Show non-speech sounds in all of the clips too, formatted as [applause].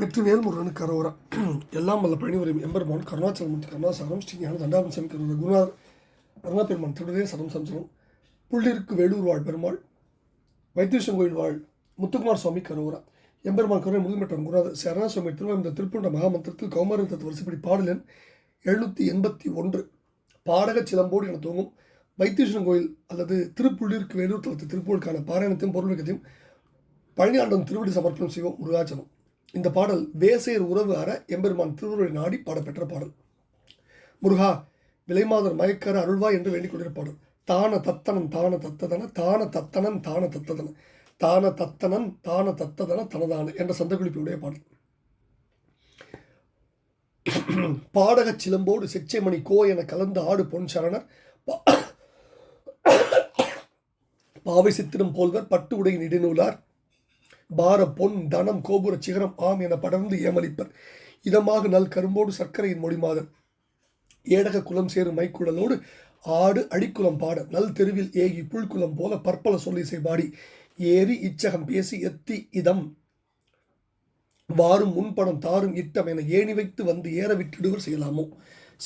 வெற்றிவேல் முருகன் கரோரா. எல்லாம் வல்ல பழனிவரையும் எம்பெருமான் கருணாச்சலம் கருணாசாரம் ஸ்ரீ ஞான தண்டாபன் சாமி கரோரா குருநாதர் அருணா பெருமான் திருடவே சரம் சம்சரம் புள்ளிருக்கு வேலூர் வாழ் பெருமாள் வைத்தீஸ்வரன் கோயில் வாழ் முத்துக்குமார் சுவாமி கரோரா. எம்பெருமான் கருணை முழுமைப்பட்டான் குருநாதர் சரணா சுவாமி திருவந்த திருப்பூண்ட மகாமந்திரத்தில் கௌமாரி தத்து வரிசைப்படி பாடல் எழுநூற்றி எண்பத்தி ஒன்று. பாடக சிலம்போடு என தூங்கும் வைத்தீஸ்வரன் கோயில் அல்லது திருப்புள்ளிருக்கு வேலூர் தளத்து திருப்பூருக்கான பாராயணத்தையும் பொருளுக்கத்தையும் பழனியாண்டம் திருவடி சமர்ப்பணம் செய்வோம் முருகாச்சலம். இந்த பாடல் வேசையர் உறவு அற எம்பெருமான் திருவுருளை நாடி பாடப்பெற்ற பாடல். முருகா விலைமாதர் மயக்கர அருள்வா என்று வேண்டிக் கொண்டிருந்த பாடல். தான தத்தனம் தான தத்ததன தான தத்தனம் தான தத்ததன தான தத்தனம் தான தத்ததன தனதான என்ற சந்தகுளிப்புடைய பாடல். பாடகச் சிலம்போடு செச்சைமணி கோ என கலந்து ஆடு பொன் சரணர் பா- பாவை சித்திரம் போல்வர் பட்டு உடையின் இடைநூலார் பார பொன் தனம் கோபுர சிகரம் ஆம் என படர்ந்து ஏமளிப்பர். இதமாக நல் கரும்போடு சர்க்கரையின் மொழிமாதர் ஏடக குலம் சேரும் மைக்குழலோடு ஆடு அடிக்குளம் பாட. நல் தெருவில் ஏகி புல்குளம் போல பற்பல சொல்லிசை பாடி. ஏறி இச்சகம் பேசி எத்தி இதம். வாரும் முன்பணம் தாரும் இட்டம் என ஏணி வைத்து வந்து ஏற விட்டிடுவர் செய்யலாமோ?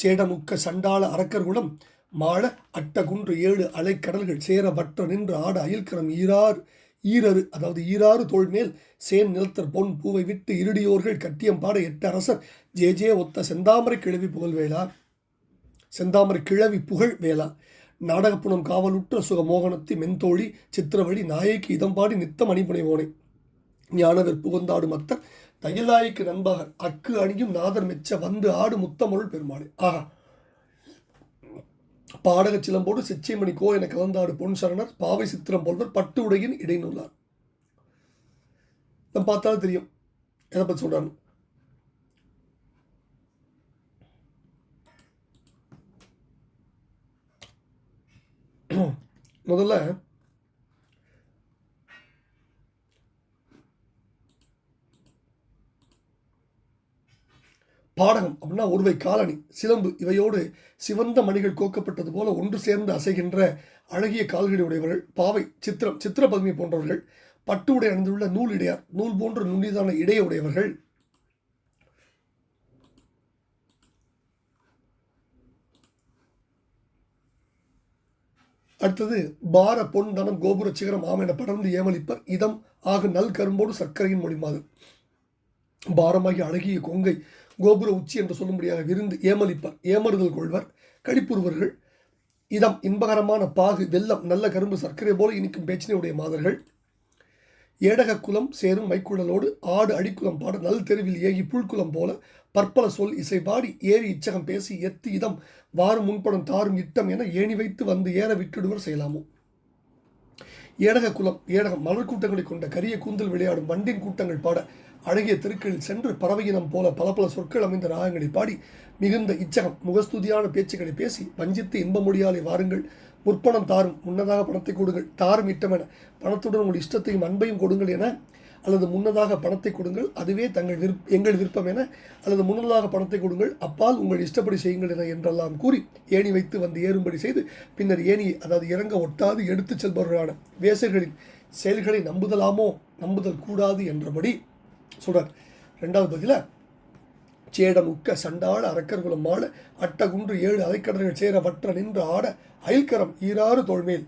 சேடமுக்க சண்டாள அரக்கர்குலம் மாழ அட்டகுன்று ஏழு அலைக்கடல்கள் சேர வற்ற நின்று ஆட அயல்கரம் ஈரார். ஈரரு அதாவது ஈராறு தோல்மேல் சேன் நிலத்தர் பொன் பூவை விட்டு இருடியோர்கள் கட்டியம்பாட எட்டு அரசர். ஜே ஜே ஒத்த செந்தாமரை கிழவி புகழ்வேலா செந்தாமரை கிழவி புகழ் வேளா. நாடகப்புணம் காவலுற்ற சுகமோகனத்தி மென்தோழி சித்திரவழி நாயைக்கு இதம்பாடி நித்தம் அணிபுனைவோனே. ஞானவர் புகந்தாடும் மத்தர் தையலாய்க்கு நண்பகர் அக்கு அணியும் நாதர் மெச்ச வந்து ஆடு முத்தமருள் பெருமாளே ஆஹா பாடக சிலம்போடு சிச்சைமணி கோ என கலந்தாடு பொன் சரணர் பாவை சித்திரம் போல்வர் பட்டு உடையின் இடைநூலார். நம்ம பார்த்தாலும் தெரியும். எதை பற்றி சொல்கிறாங்க [clears throat] முதல்ல பாடகம் அப்படின்னா ஒருவை காலணி சிலம்பு இவையோடு சிவந்த மணிகள் கோக்கப்பட்டது போல ஒன்று சேர்ந்து அசைகின்ற அழகிய கால்களை உடையவர்கள் பாவை சித்திரம் சித்திரபதுமி போன்றவர்கள் பட்டு உடை அணிந்துள்ள நூல் இடையார் நூல் போன்ற நுண்ணிதான இடைய உடையவர்கள் அடுத்தது பார பொன் தனம் கோபுர சிகரம் ஆம் என படர்ந்து ஏமளிப்பர் இதம் ஆக நல் கரும்போடு சர்க்கரையின் மொழிமாது. பாரமாகி அழகிய கொங்கை கோபுர உச்சி என்று சொல்லும்படியாக விருந்து ஏமலிப்பர் ஏமறுதல் கொள்வர் கடிப்புறுவர்கள் இதம் இன்பகரமான பாகு வெள்ளம் நல்ல கரும்பு சர்க்கரை போல இனிக்கும் பேச்சினையுடைய மாதர்கள். ஏடக குலம் சேரும் மைக்குழலோடு ஆடு அடிக்குலம் பாட நல் தெருவில் ஏகி புல்குலம் போல பற்பல சொல் இசை பாடி ஏறி இச்சகம் பேசி எத்து இதம் வாரும் முன்படம் தாரும் இட்டம் என ஏணி வைத்து வந்து ஏற விட்டுடுவர் செய்யலாமோ ஏடக குலம் ஏடகம் மலர் கூட்டங்களை கொண்ட கரிய கூந்தல் விளையாடும் வண்டின் கூட்டங்கள் பாட அழகிய தெருக்களில் சென்று பறவையினம் போல பல பல சொற்கள் அமைந்த ராகங்களை பாடி மிகுந்த இச்சகம் முகஸ்துதியான பேச்சுக்களை பேசி வஞ்சித்து இன்பமொழியாலே வாருங்கள். முற்பணம் தாரும் முன்னதாக பணத்தை கொடுங்கள். தாரும் இட்டமென பணத்துடன் உங்கள் இஷ்டத்தையும் அன்பையும் கொடுங்கள் என அல்லது முன்னதாக பணத்தை கொடுங்கள் அதுவே தங்கள் விருப் எங்கள் விருப்பம் என அல்லது முன்னதாக பணத்தை கொடுங்கள் அப்பால் உங்கள் இஷ்டப்படி செய்யுங்கள் என என்றெல்லாம் கூறி ஏணி வைத்து வந்து ஏறும்படி செய்து பின்னர் ஏணியை அதாவது இறங்க ஒட்டாது எடுத்துச் செல்பவர்களான வேசர்களின் செயல்களை நம்புதலாமோ? நம்புதல் கூடாது என்றபடி சொல்கிறார் ரெண்டாவது பதில சேடன் உக்க சண்டாள அரக்கர்குலம் மாள அட்டகுன்று ஏழு அலைக்கடல்கள் சேர வற்ற நின்று ஆட அயல்கரம் ஈராறு தோள்மேல்.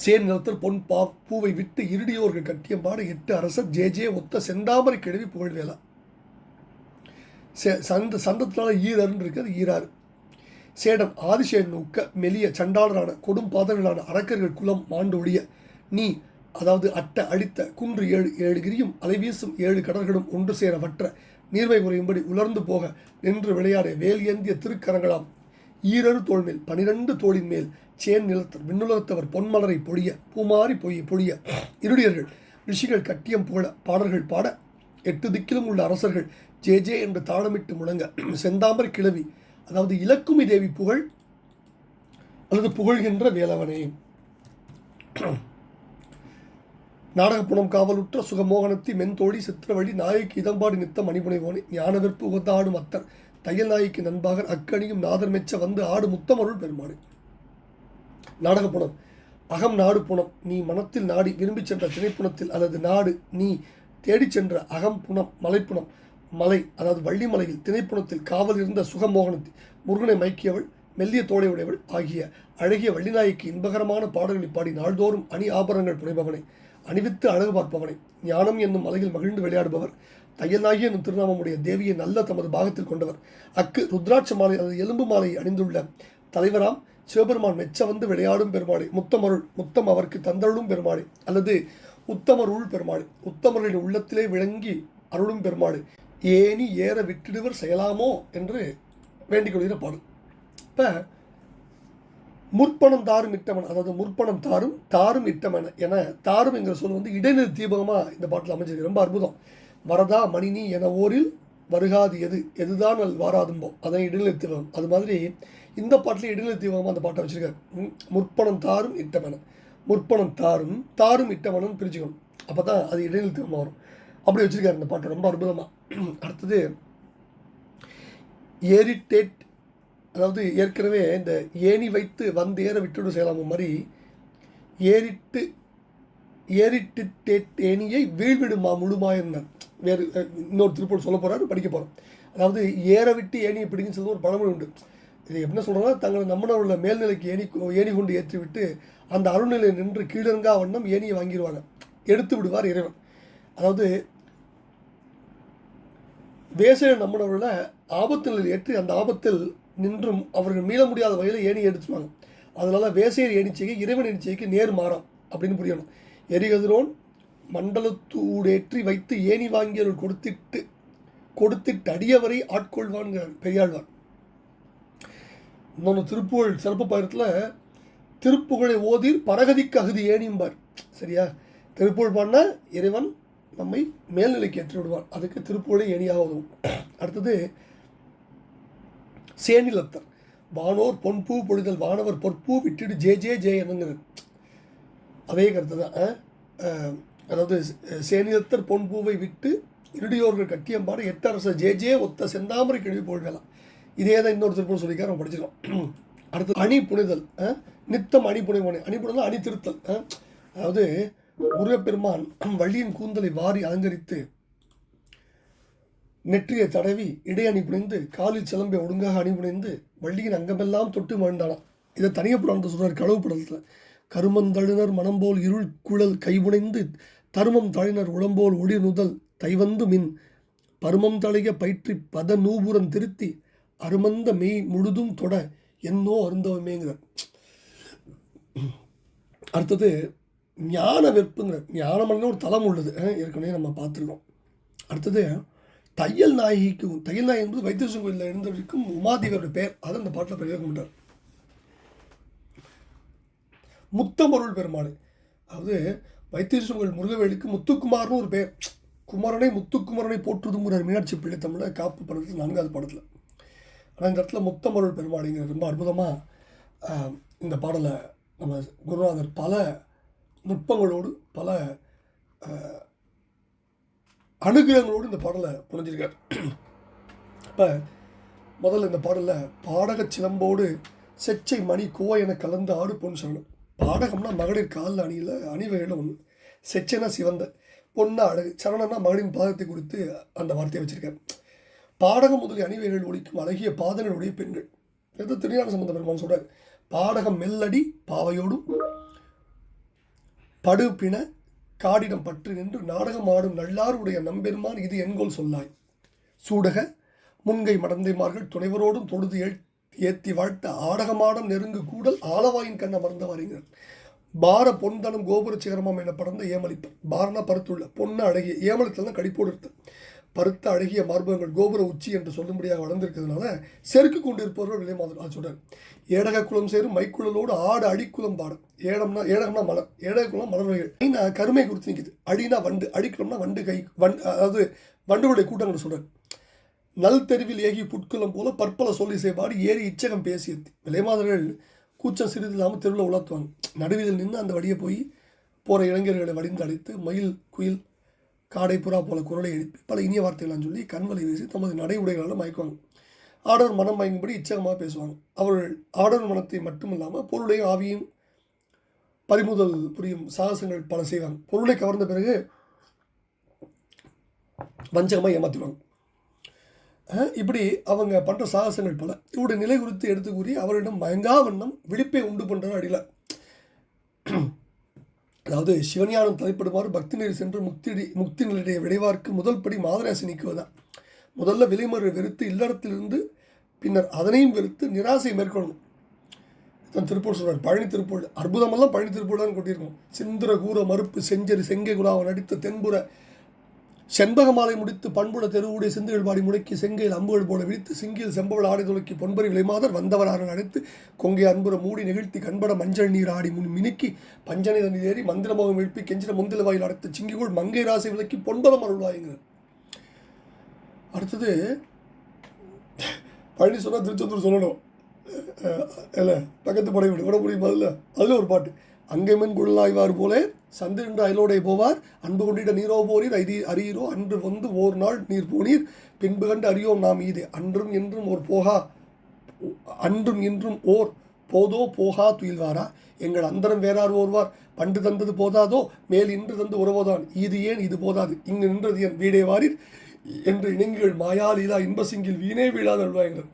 சேன் நிலத்தில் பொன் பா பூவை விட்டு இருடியோர்கள் கட்டியம்பாடு எட்டு அரசர் ஜே ஜே ஒத்த செந்தாமரை கிழவி புகழ்வேலா சே- சந்த சந்தத்தினால ஈரர்னு இருக்கிறது ஈராறு. சேடம் ஆதிசேடன் உக்க மெலிய சண்டாளரான கொடும் பாதங்களான அரக்கர்கள் குலம் மாண்டு ஒழிய நீ அதாவது அட்ட அடித்த குன்று ஏழு ஏழு கிரியும் அலைவீசும் ஏழு கடல்களும் ஒன்று சேர வற்ற நீர்மை குறையும்படி உலர்ந்து போக நின்று விளையாட வேல் ஏந்திய திருக்கரங்களாம். ஈரறு தோள்மேல் பனிரெண்டு தோளின் மேல் சேன் நிலத்தர் விண்ணுலகத்தவர் பொன்மலரை பொழிய பூமாறி பொய்ய பொழிய. இருடியர்கள் ரிஷிகள் கட்டியம் புகழ பாடல்கள் பாட எட்டு திக்கிலும் உள்ள அரசர்கள் ஜே ஜே என்று தாளமிட்டு முழங்க செந்தாமரை கிழவி அதாவது இலக்குமி தேவி புகழ் அல்லது புகழ்கின்ற வேலவனே. நாடகப்புணம் காவலுற்ற சுகமோகனத்தி மென்தோழி சித்திரவழி நாயக்கு இதம்பாடு நித்த மணிபுனைவோனே ஞானவெற்பு உகந்த ஆடும் அத்தர் தையல் நாய்க்கு நண்பாகர் அக்கணியும் நாதர் மெச்ச வந்து ஆடு முத்தமருள் பெருமானே நாடகப்புணம் அகம் நாடு புணம் நீ மனத்தில் நாடி விரும்பிச் சென்ற திணைப்புணத்தில் அல்லது நாடு நீ தேடிச் சென்ற அகம்புணம் மலைப்புணம் மலை அதாவது வள்ளிமலையில் திணைப்புணத்தில் காவல் இருந்த சுகமோகனத்தி முருகனை மயக்கியவள் மெல்லிய தோலை உடையவள் ஆகிய அழகிய வள்ளிநாய்க்கு இன்பகரமான பாடல்களை பாடி நாள்தோறும் அணி ஆபரணங்கள் புனைபவனை. அணிவித்து அழகு பார்ப்பவனை. ஞானம் என்னும் மலையில் மகிழ்ந்து விளையாடுபவர். தையல்நாயகி என்னும் திருநாமமுடைய தேவியை நல்ல தமது பாகத்தில் கொண்டவர். அக்கு ருத்ராட்ச மாலை அல்லது எலும்பு மாலை அணிந்துள்ள தலைவராம் சிவபெருமான் மெச்ச வந்து விளையாடும் பெருமாளை. முத்தமருள் முத்தம் அவருக்கு தந்தருளும் பெருமாளை. அல்லது உத்தமருள் பெருமாளை உத்தமருளின் உள்ளத்திலே விளங்கி அருளும் பெருமாளை. ஏனி ஏற விட்டிடுவர் செய்யலாமோ என்று வேண்டிக் கொள்கிற பாடல் இப்போ முற்பணம் தாரும் இட்டமன் அதாவது முற்பணம் தாரும் தாரும் இட்டமன் என தாரும் என்கிற சொல் வந்து இடைநிறு தீபகமாக இந்த பாட்டில் அமைஞ்சிருக்கு. ரொம்ப அற்புதம். வரதா மணினி என ஓரில் வருகாது எது எதுதான் நல் வாராதும்போ. அதான் இடைநிலை தீபகம். அது மாதிரி இந்த பாட்டில் இடைநிலை தீபகமாக அந்த பாட்டை வச்சுருக்காரு. முற்பணம் தாரும் இட்டமன முற்பணம் தாரும் தாரும் இட்டமனும் பிரிச்சுக்கணும் அப்போ தான் அது இடைநிலை தீபமாக வரும். அப்படி வச்சுருக்காரு இந்த பாட்டு. ரொம்ப அற்புதமாக அடுத்தது ஏரிட்டேட் அதாவது ஏற்கனவே இந்த ஏணி வைத்து வந்து ஏற விட்டுடு செய்யலாம் மாதிரி ஏறிட்டு ஏறிட்டு டேட் ஏணியை வீழ்விடுமா முழுமாயிருந்தார் வேறு இன்னொரு திருப்பூர் சொல்ல போகிறாரு படிக்க போகிறோம் அதாவது ஏற விட்டு ஏணியை பிடிக்குன்னு சொல்லி ஒரு பழமொழி உண்டு. இது என்ன சொல்கிறாங்கன்னா தங்களை நம்மன மேல்நிலைக்கு ஏணி ஏணி கொண்டு ஏற்றி விட்டு அந்த அருள்நிலை நின்று கீழருங்கா வண்ணம் ஏணியை வாங்கிடுவாங்க. எடுத்து விடுவார் இறைவன். அதாவது வேசையை நம்மளவர்களை ஆபத்தில் ஏற்றி அந்த ஆபத்தில் நின்றும் அவர்கள் மீள முடியாத வகையில் ஏணி எடுத்துவாங்க அதனால் வேசையர் ஏணிச்சைக்கு இறைவன் எணிச்சைக்கு நேர் மாறாம் அப்படின்னு புரியணும். எரிகதிரோன் மண்டலத்தூடேற்றி வைத்து ஏணி வாங்கியவர்கள் கொடுத்திட்டு கொடுத்திட்டு அடியவரை ஆட்கொள்வான்கிறார் பெரியாழ்வார் இன்னொன்று திருப்புகழ் சிறப்பு பயணத்தில் திருப்புகழை ஓதிர் பரகதிக்கு அகுதி ஏணிம்பார். சரியா? திருப்புகழ் பாடினா இறைவன் நம்மை மேல்நிலைக்கு ஏற்றி விடுவான் அதுக்கு திருப்புகழை ஏணியாக உதவும் அடுத்தது சேனிலத்தர். வானோர் பொன்பூ பொழிதல் வானவர் பொற்பூ விட்டுடு ஜே ஜே ஜே என்னங்கிறது. அதே கருத்து தான். அதாவது சேனிலத்தர் பொன்பூவை விட்டு இருடியோர்கள் கட்டியம்பாடு எட்டரசர் ஜே ஜே ஒத்த செந்தாமரை கிழவி போடுவேலாம். இதே தான் இன்னொரு திருப்பூர் சொல்லிக்கார் நம்ம படிச்சிருக்கோம். அடுத்து அணி புனிதல் நித்தம் அணி புனைவனை. அணி புனிதல் அணி திருத்தல் அதாவது முருகப்பெருமான் வள்ளியின் கூந்தலை வாரி அலங்கரித்து நெற்றியை தடவி இடை அணிபுணிந்து காலில் சிலம்பை ஒழுங்காக அணிபுணிந்து வள்ளியின் அங்கமெல்லாம் தொட்டு மழுந்தானாம் இதை தனிய புராணத்தை சொல்றார் களவு படத்தில் கருமந்தழுனர் மனம்போல் இருள் குழல் கைபுனைந்து தருமம் தழினர் உளம்போல் ஒளி நுதல் தைவந்து மின். பருமம் தழைய பயிற்றி பத நூபுரம் திருத்தி அருமந்த மெய் முழுதும் தொட என்னோ அருந்தவமேங்கிறார். அடுத்தது ஞான வெற்புங்கிறார் ஞானமல்னு ஒரு தலம் உள்ளது. ஏற்கனவே நம்ம பார்த்துருக்கோம். அடுத்தது தையல் நாயகிக்கு தையல் நாயகி என்பது வைத்தீஸ்வரன் கோயிலில் இருந்தவருக்கும் உமாதேவியோட பெயர். அதை அந்த பாட்டில் பிரயோகம் பண்ணுறார் முத்தமருள் பெருமாள். அதாவது வைத்தீஸ்வரன் கோயில் முருகவேலுக்கு முத்துக்குமார்னு ஒரு பெயர். குமரனை முத்துக்குமரனை போற்றுதுங்கிறார் மீனாட்சி பிள்ளை தமிழில் காப்பு படத்தில் நான்காவது படத்தில். ஆனால் இந்த இடத்துல முத்தமருள் பெருமாளுங்கிற ரொம்ப அற்புதமாக இந்த பாடலை நம்ம குருநாதர் பல நுட்பங்களோடு பல அனுகிரகங்களோடு இந்த பாடலை புரிஞ்சிருக்கார் இப்போ முதல்ல இந்த பாடலில் பாடகச் சிலம்போடு செச்சை மணி கோவை என கலந்து ஆடு பொன் சொல்லணும். பாடகம்னா மகளிர் காலில் அணியில் அணிவகையில் ஒன்று செச்சைனா சிவந்த பொண்ணா அழகு சரணம்னா மகளின் பாதத்தை குறித்து அந்த வார்த்தையை வச்சிருக்கார். பாடகம் முதலிய அணிவகைகள் ஒழிக்கும் அழகிய பாதங்களுடைய பெண்கள். எது திருஞான சம்பந்த பெருமான் சொல்கிறார் பாடகம் மெல்லடி பாவையோடும் படுபின காடிடம் பற்று நின்று நாடகம் ஆடும் நல்லாருடைய நம்பெருமான் இது என்கோல் சொல்லாய். சூடக முன்கை மடந்தைமார்கள் துணைவரோடும் தொழுது ஏத்தி வாழ்த்த ஆடகமாடம் நெருங்கு கூடல் ஆலவாயின் கண்ண மறந்தவாரிங்கிறார் பார பொன்தனம் கோபுர சிகரமாம் என படர்ந்த ஏமலிப்பர் பாரனா பருத்துள்ள பொண்ணு அழகிய ஏமலத்தில் தான் கடிப்போடு இருக்கு பருத்த அழகிய மார்பகங்கள் கோபுர உச்சி என்று சொல்லும்படியாக வளர்ந்திருக்கிறதுனால செருக்கு கொண்டு இருப்பவர்கள் விலை மாதிரி சொல்கிறார் ஏடக குளம் சேரும் மைக்குழலோடு ஆடு அடிக்குளம் பாடும். ஏடம்னா ஏடகம்னா மலர் ஏடக குளம் மலர் வகைகள் ஐனா கருமை குறித்து நிற்குது அடினா வண்டு அடிக்குளம்னா வண்டு கை வண்டு அதாவது வண்டுகளுடைய கூட்டங்கள் சொல்கிறார் நல் தெருவில் ஏகி புட்குளம் போல பற்பல சொல்லி செய்வாடு ஏறி இச்சகம் பேசியது. விலைமாதர்கள் கூச்சம் சிறிது இல்லாமல் தெருவில் உலர்த்துவாங்க நடுவில் நின்று அந்த வழியை போய் போகிற இளைஞர்களை வடிந்து அழைத்து மயில் குயில் காடை புறா போல குரலை எழுப்பி பல இனிய வார்த்தைகளாம் சொல்லி கண்களை வீசி தமது நடை உடைகளால் மயக்குவாங்க. ஆடவர் மனம் மயங்கும்படி இச்சகமாக பேசுவாங்க. அவர்கள் ஆடவர் மனத்தை மட்டும் இல்லாமல் பொருளையும் ஆவியும் பறிமுதல் புரியும் சாகசங்கள் பல செய்வாங்க. பொருளை கவர்ந்த பிறகு வஞ்சகமாக ஏமாற்றுவாங்க இப்படி அவங்க பண்ணுற சாகசங்கள் பல. இவருடைய நிலை குறித்து எடுத்து கூறி அவரிடம் மயங்கா வண்ணம் விழிப்பை உண்டு பண்ணுற அடியில் அதாவது சிவஞானம் தலைப்படுமாறு பக்தி நெறி சென்று முக்தி முக்தி நிலையை விடைவார்க்கு முதல் படி மாதராசி நீக்குவதுதான் முதல்ல விலைமறு வெறுத்து இல்லறத்திலிருந்து பின்னர் அதனையும் வெறுத்து நிராசை மேற்கொள்ளணும். தான் திருப்பூர் சொல்கிறார் பழனி திருப்பூர். அற்புதமெல்லாம் பழனி திருப்பூர் தான் கொட்டியிருக்கோம். சிந்திர கூற மறுப்பு செஞ்சரி செங்கை குலாவன் நடித்த தென்புற செண்பகமாலை முடித்து பண்புல தெருவுடைய சிந்துகள் பாடி முடக்கி செங்கையில் அம்புகள் போல விழித்து சிங்கில் செம்பவள் ஆடை துளக்கி பொன்பரி விலைமாதர் வந்தவராக அழைத்து கொங்கை அன்புற மூடி நெகிழ்த்தி கண்பட மஞ்சள் நீர் ஆடி முன் மினுக்கி பஞ்சனை தண்ணி ஏறி மந்திரமோகம் எழுப்பி கெஞ்சின முந்தில வாயில் அடைத்து சிங்கிகோள் மங்கை ராசி விலக்கி பொன்பலம் அருள்வாயுங்கிறார் அடுத்தது பழனி சொன்னால் திருச்செந்தூர் சொல்லணும். இல்லை பக்கத்து படை விட முடியுமா அதில் அதில் ஒரு பாட்டு. அங்கேமன் குழலாய்வார் போலே சந்திரன்ற அயலோடே போவார். அன்பு கொண்டிட நீரோ போனீர் ஐதி அறியீரோ அன்று வந்து ஓர் நாள் நீர் போனீர். பின்பு கண்டு அறியோம் நாம் ஈதே அன்றும் என்றும் ஓர் போகா அன்றும் இன்றும் ஓர் போதோ போகா துயில்வாரா? எங்கள் அந்தரம் வேறார் ஓர்வார் பண்டு தந்தது போதாதோ மேல் இன்று தந்து உறவோதான். இது ஏன் இது போதாது? இங்கு நின்றது என் வீடே வாரீர். என்று இணங்குகள் மாயா லீலா இன்பசிங்கில் வீணே வீழாத அல்வாய்கிறார்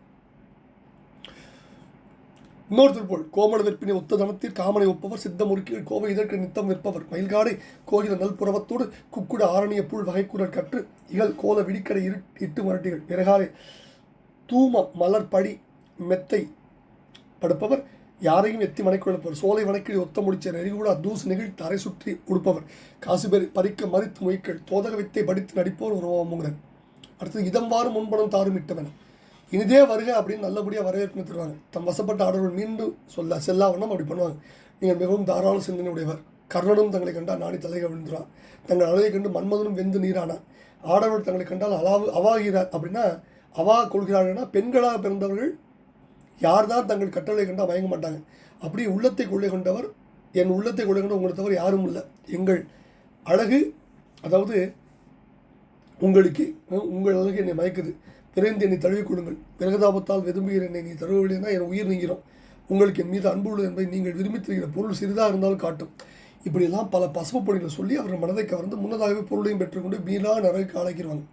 இன்னொருத்தர் போல் கோமள விற்பினை ஒத்த தனத்தில் காமனை ஒப்பவர் சித்த முறுக்கிகள் கோவை இதற்கு நித்தம் விற்பவர். மயில்காடை கோயில நல்புறவத்தோடு குக்குட ஆரணிய புல் வகைக்குடல் கற்று இகழ் கோல விடிக்கடை இரு இட்டு மரட்டிகள். பிறகாலே தூம மலர் படி மெத்தை படுப்பவர் யாரையும் எத்தி மனைக்குழப்பவர் சோலை வணக்கில் ஒத்த முடிச்ச நெறிகூட தூசு நெகிழ் தரை சுற்றி உடுப்பவர். காசு பறிக்க மறித்து முயக்கள் தோதக வித்தை படித்து நடிப்போர் உருவாமுங்கிறார் அடுத்தது இதம் முன்பணம் தாரும் இட்டவன். இனிதே வருக அப்படின்னு நல்லபடியாக வரவேற்பு தருவாங்க தம் வசப்பட்ட ஆடவர்கள் மீண்டும் சொல்ல வண்ணம் அப்படி பண்ணுவாங்க. நீங்கள் மிகவும் தாராள சிந்தனையுடையவர். கர்ணனும் தங்களை கண்டால் நாடி தலைக விழுந்துறான். தங்கள் அழகை கண்டு மன்மதனும் வெந்து நீரானா. ஆடவர் தங்களை கண்டால் அலாவு அவாகிறார் அப்படின்னா அவா கொள்கிறார்கள்னா பெண்களாக பிறந்தவர்கள் யார் தான் தங்கள் கட்டளை கண்டால் மயங்க மாட்டாங்க. அப்படி உள்ளத்தை கொள்ளை கொண்டவர் என் உள்ளத்தை கொள்ளை கொண்ட உங்களை தவிர யாரும் இல்லை. எங்கள் அழகு அதாவது உங்களுக்கு உங்கள் அழகு என்னை மயக்குது. விரைந்து என்னை தழுவிக் கொள்ளுங்கள். கிரகதாபத்தால் விரும்புகிற என்னை நீ தழுவவில்லைனா என் உயிர் நீங்கிறோம் உங்களுக்கு என் மீது அன்பு உள்ளது என்பதை நீங்கள் விரும்பி தருகிற பொருள் சிறிதாக இருந்தாலும் காட்டும். இப்படியெல்லாம் பல பசுப்பு பணிகளை சொல்லி அவர் மனதை கவர்ந்து முன்னதாகவே பொருளையும் பெற்றுக்கொண்டு மீளா நரகுக்கு ஆளாக்கிடுவாங்க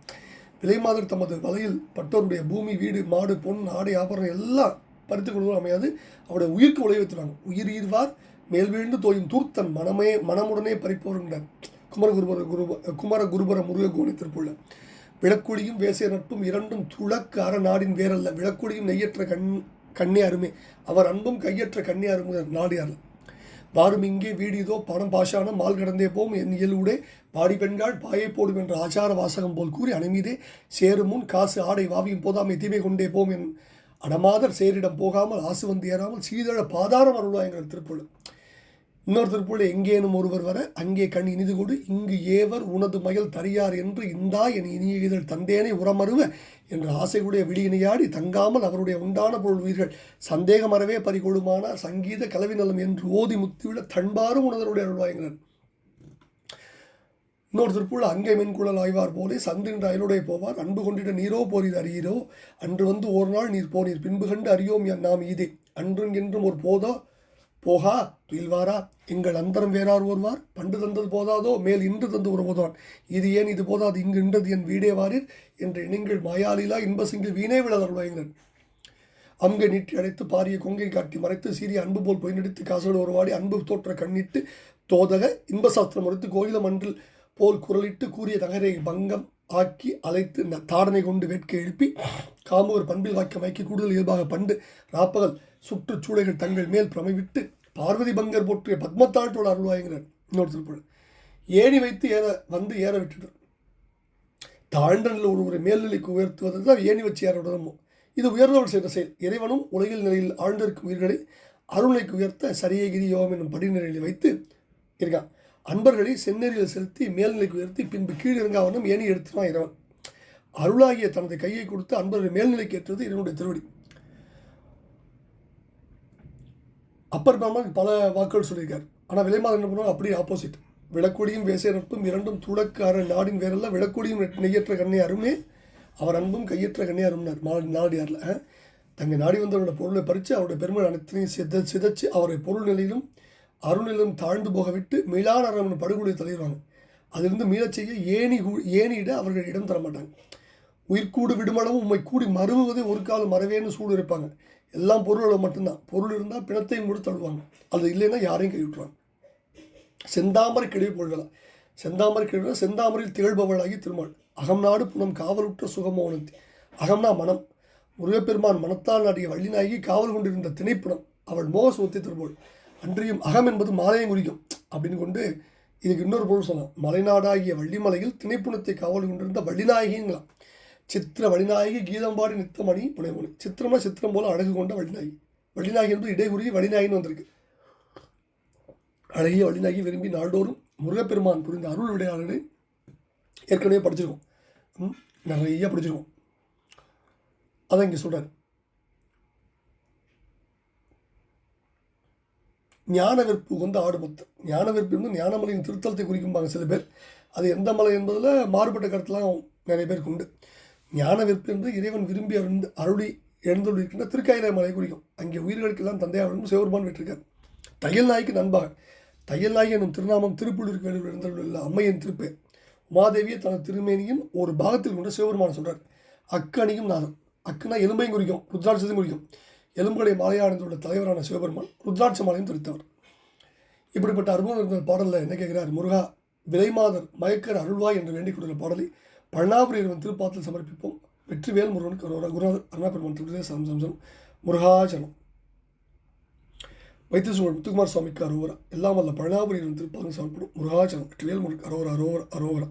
விலைமாதர் தமது வலையில் பட்டோருடைய பூமி வீடு மாடு பொன் ஆடை ஆபரணம் எல்லாம் பறித்து கொள்வதும் அமையாது அவருடைய உயிருக்கு வைத்துறாங்க உயிர் ஈர்வார் மேல் வீழ்ந்து தோயும் தூர்த்தன் மனமே மனமுடனே பறிப்பவருங்கிறார் குமரகுருபர குரு குமர குருபர முருக கோணி திருப்புள்ள விளக்குழியும் வேசிய நட்பும் இரண்டும் துளக்கு அற நாடின் வேறல்ல விளக்குழியும் நெய்யற்ற கண் கண்ணே அருமே. அவர் அன்பும் கையற்ற கண்ணே அருமை. நாடியார் வாரும் இங்கே வீடியதோ பணம் பாஷானம் மால் கடந்தே போம் என் இயலுடே பாடி பெண்கள் பாயை போடும் என்ற ஆச்சார வாசகம் போல் கூறி அணைமீதே. சேரும் முன் காசு ஆடை வாவியும் போதாமை தீமை கொண்டே போம் என் அடமாதர் சேரிடம் போகாமல் ஆசு வந்து ஏறாமல் சீதழ பாதாரம் அருள்வாய்ங்கிற திருப்பொழுது இன்னொருத்தர் போல எங்கேனும் ஒருவர் வர அங்கே கண் இனிது கொடு. இங்கு ஏவர் உனது மயல் தரியார் என்று இந்தா என் இனிய இதழ் தந்தேனை உரமருவ என்ற ஆசையுடைய விடியினையாடி தங்காமல் அவருடைய உண்டான பொருள் உயிர்கள் சந்தேகமறவே பறிகொடுமானார். சங்கீத கலவி நலம் என்று ஓதி முத்திவிட தன்பாரும் உணர்வுடைய அருள்வாய்கிறார் இன்னொருத்தர் போல் அங்கே மென்குழல் ஆய்வார் போலே சந்தின் அயலுடைய போவார். அன்பு கொண்டிட நீரோ போரீர் அறியீரோ? அன்று வந்து ஒரு நாள் நீர் போனீர். பின்பு கண்டு அறியோம் நாம் இதே. அன்றும் என்றும் ஒரு போதோ? போகா துயில்வாரா எங்கள் அந்தரம் வேறார் ஒருவார் பண்டு தந்தது போதாதோ மேல் இன்று தந்து உறவுதான். இது ஏன் இது போதாது? இங்கு இன்றது என் வீடே வாரீர் என்ற இனங்கள் மாயாலிலா இன்பசிங்கில் வீணே விழதருவாய்கிறன் அங்கே நீட்டி அடைத்து பாரிய கொங்கை காட்டி மறைத்து சீரிய அன்பு போல் பொய் நடித்து காசோடு ஒருவாடி அன்பு தோற்ற கண்ணிட்டு தோதக இன்பசாஸ்திரம் மறுத்து கோயில மன்றில் போல் குரலிட்டு கூறிய தகரை பங்கம் ஆக்கி அழைத்து தாடனை கொண்டு வேட்கை எழுப்பி காமுகர் பண்பில் வாக்கியம் வைக்கி கூடுதல் இயல்பாக பண்டு ராப்பகல் சுற்றுச்சூளைகள் தங்கள் மேல் பிரமைவிட்டு பார்வதி பங்கர் போற்றிய பத்மத்தாட்டோட அருள்வாய்கிறார் இன்னொரு திருப்பூர் ஏணி வைத்து ஏற வந்து ஏற விட்டுட்டார். தாழ்ந்த நிலையில் ஒருவரை மேல்நிலைக்கு உயர்த்துவது தான் ஏணி வச்சு ஏற விடணும் இது உயர்ந்தவள் செய்த செயல். இறைவனும் உலகில் நிலையில் ஆழ்ந்திருக்கும் உயிர்களை அருள்நிலைக்கு உயர்த்த சரியகிரி யோகம் என்னும் படிநிலையில் வைத்து இருக்கான். அன்பர்களை செந்நெறியில் செலுத்தி மேல்நிலைக்கு உயர்த்தி பின்பு கீழிறங்காவனம் ஏணி எடுத்துவான் இறைவன். அருளாகிய தனது கையை கொடுத்து அன்பர்கள் மேல்நிலைக்கு ஏற்றது இறைவனுடைய திருவடி. அப்பர் பிரம்மன் பல வாக்குகள் சொல்லியிருக்கார். ஆனால் விலைமாதம் என்ன பண்ணுவாங்க அப்படியே ஆப்போசிட் விளக்கொடியும் வேசை நட்பும் இரண்டும் துளக்கார நாடின் வேறல்ல விளக்கொடியும் நெய்யற்ற கண்ணை அருமே. அவர் அன்பும் கையற்ற கண்ணை அரும்னார். மா நாடியாரில் தங்க நாடி வந்தவரோட பொருளை பறித்து அவருடைய பெருமை அனைத்தையும் சித சிதைச்சு அவரை பொருள் நிலையிலும் அருணிலும் தாழ்ந்து போக விட்டு மீளான அரவன் படுகொலை தலைவாங்க அதிலிருந்து மீளச் செய்ய ஏணி கூ- ஏணியிட அவர்கள் இடம் தர மாட்டாங்க உயிர்கூடு விடுமளவும் உம்மை கூடி மறுவுவதை ஒரு காலம் மறவேன்னு சூடு இருப்பாங்க எல்லாம் பொருளோட மட்டும்தான். பொருள் இருந்தால் பிணத்தையும் கூட தள்ளுவாங்க அது இல்லைன்னா யாரையும் கை விட்டுருவாங்க செந்தாமரை கிழவி பொருள்களா செந்தாமரை கிழவி செந்தாமரையில் திகழ்பவளாகி திருமால். அகம்நாடு புனம் காவலுற்ற சுகமோனத்தி அகம்னா மனம். முருகப்பெருமான் மனத்தால் நாடிய வள்ளிநாயகி காவல் கொண்டிருந்த திணைப்புணம் அவள் மோக சுவத்தை திரும்போள் அன்றியும் அகம் என்பது மாலையும் குறிக்கும் அப்படின்னு கொண்டு இதுக்கு இன்னொரு பொருள் சொல்லலாம். மலைநாடாகிய வள்ளிமலையில் திணைப்புணத்தை காவல் கொண்டிருந்த வள்ளிநாயகிங்களாம். சித்திர வழிநாயகி கீதம்பாடி நித்தமணி புனைமொழி சித்திரமா சித்திரம் போல அழகு கொண்ட வழிநாயகி. வழிநாயகி என்பது இடைகுறி வழிநாயகின்னு வந்திருக்கு. அழகிய வழிநாயகி விரும்பி நாள்தோறும் முருகப்பெருமான் புரிந்த அருள் விடையாளர்களை ஏற்கனவே படிச்சிருக்கோம். நிறைய படிச்சிருக்கோம். அதான் இங்கே சொல்கிறார் ஞான வெற்பு வந்து ஆடுமத்து ஞானவெற்பு என்பது வந்து ஞானமலையின் திருத்தலத்தை குறிக்கும்பாங்க சில பேர். அது எந்த மலை என்பதில் மாறுபட்ட கருத்துலாம் நிறைய பேருக்கு உண்டு. ஞான வெற்பு என்று இறைவன் விரும்பி அருந்து அருளி எழுந்துள்ளிருக்கின்ற திருக்காயிரை மலை குறிக்கும். அங்கே உயிர்களுக்கெல்லாம் தந்தையாவிடம் சிவபெருமான் விட்டிருக்கார். தையல் நாய்க்கு நண்பாக. தையல் நாய் எனும் திருநாமம் திருப்புள்ளிருக்கு வேலூர் எழுந்துள்ள அம்மையின் திருப்பேர் உமாதேவியை தனது திருமேனியின் ஒரு பாகத்தில் கொண்டு சிவபெருமான சொல்றார். அக்கணியும் நாதம் அக்குனா எலும்பையும் குறிக்கும் ருத்ராட்சத்தையும் குறிக்கும். எலும்புகளை மாலையாடுந்துள்ள தலைவரான சிவபெருமான் ருத்ராட்ச மாலையும் துரித்தவர். இப்படிப்பட்ட அற்புதம் இருந்த பாடலில் என்ன கேட்கிறார்? முருகா விலைமாதர் மயக்கர் அருள்வாய் என்று வேண்டிக் கொண்டுள்ள பாடலை பழனாபுரியவன் திருப்பாத்தில் சமர்ப்பிப்போம். வெற்றிவேல் முருகனுக்கு ஒரு குருநாதர் அருணாபெருமான் திருப்பதி சம் சம்சம் முருகாச்சலம் வைத்தியசூழல் முத்துக்குமார் சுவாமிக்கு அரோவரா. எல்லாம் வல்ல பழனாபுரியவன் திருப்பாதம் சமர்ப்படும் முருகாச்சலம் வெற்றிவேல் முருகன் அரோவரா அரோவரா அரோவரா.